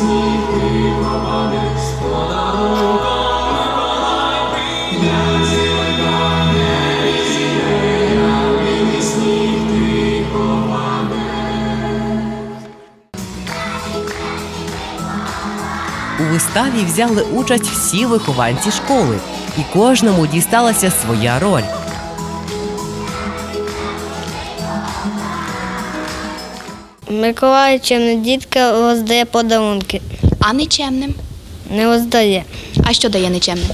У виставі взяли участь всі вихованці школи, і кожному дісталася своя роль. Миколай чимна дітка роздає подарунки. А нечемним? Не роздає. А що дає нечемним?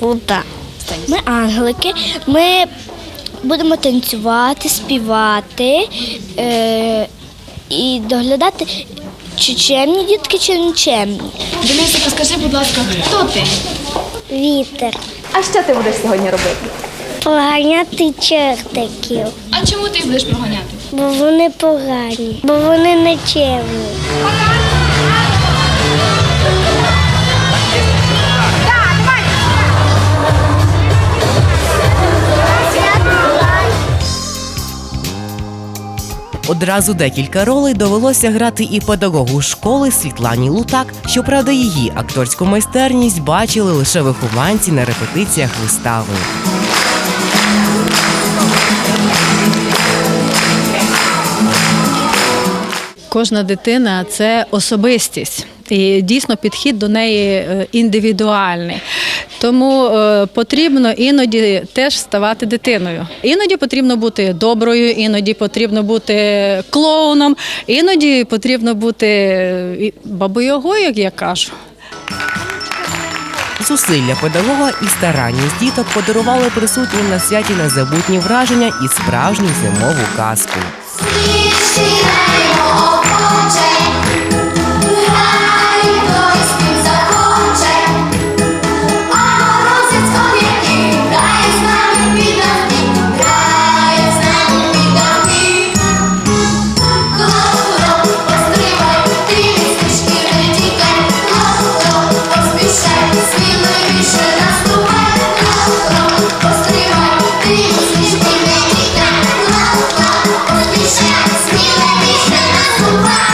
Фута. Ми ангелики. Ми будемо танцювати, співати е, і доглядати, чи чемні дітки, чи не чемні. Денисико, скажи, будь ласка, хто ти? Вітер. А що ти будеш сьогодні робити? Поганяти чертиків, А чому ти їх будеш проганяти? Бо вони погані, бо вони не чемні. Одразу декілька ролей довелося грати і педагогу школи Світлані Лутак. Щоправда, її акторську майстерність бачили лише вихованці на репетиціях вистави. Кожна дитина це особистість. І дійсно підхід до неї е, індивідуальний. Тому е, потрібно іноді теж ставати дитиною. Іноді потрібно бути доброю, іноді потрібно бути клоуном, іноді потрібно бути е, бабою-ягою, як я кажу. Зусилля педагога і старанність діток подарували присутнім на святі незабутні враження і справжню зимову казку. Поспішай, сміливіше наступай.